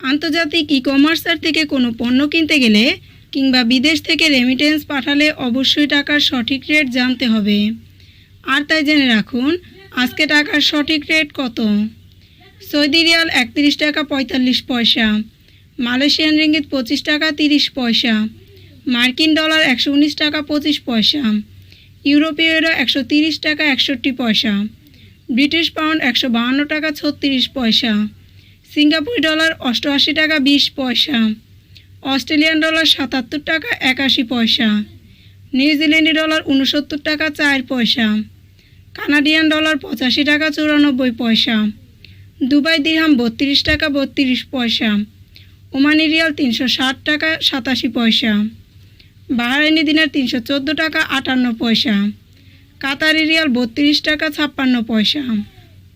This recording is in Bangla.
আন্তর্জাতিক ই কমার্সার থেকে কোনো পণ্য কিনতে গেলে কিংবা বিদেশ থেকে রেমিটেন্স পাঠালে অবশ্যই টাকার সঠিক রেট জানতে হবে। আর তাই জেনে রাখুন, আজকে টাকার সঠিক রেট কত? সৌদি রিয়াল একত্রিশ টাকা পঁয়তাল্লিশ পয়সা, মালয়েশিয়ান রিঙ্গিত পঁচিশ টাকা তিরিশ পয়সা, মার্কিন ডলার একশো উনিশ টাকা পঁচিশ পয়সা, ইউরোপীয় ইউরো একশো তিরিশ টাকা একষট্টি পয়সা, ব্রিটিশ পাউন্ড একশো বাহান্ন টাকা ছত্রিশ পয়সা সিঙ্গাপুরি ডলার অষ্টআশি টাকা বিশ পয়সা, অস্ট্রেলিয়ান ডলার সাতাত্তর টাকা একাশি পয়সা, নিউজিল্যান্ডি ডলার উনসত্তর টাকা চার পয়সা, কানাডিয়ান ডলার পঁচাশি টাকা চুরানব্বই পয়সা, দুবাই দিরহাম বত্রিশ টাকা বত্রিশ পয়সা, ওমানি রিয়াল তিনশো ষাট টাকা সাতাশি পয়সা, বাহারাইনি দিনার তিনশো চোদ্দ টাকা আটান্ন পয়সা, কাতারি রিয়াল বত্রিশ টাকা ছাপ্পান্ন পয়সা।